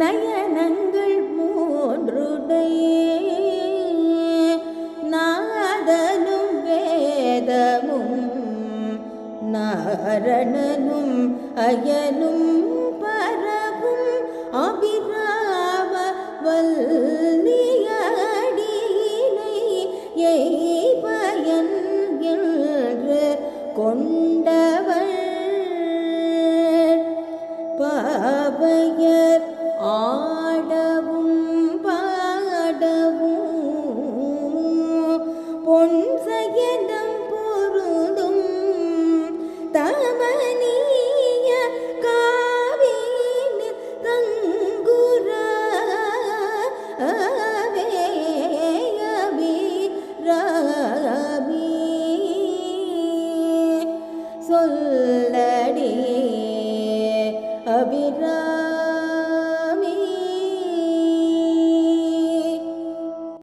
நயனங்கள் மூன்றுடைய நாதனும் வேதமும் நாரணனும் அயனும் பரவும் அபிரா வல்லியடியினை எய்பயன் என்று கொண்டவள் சொல்லடி அபிரா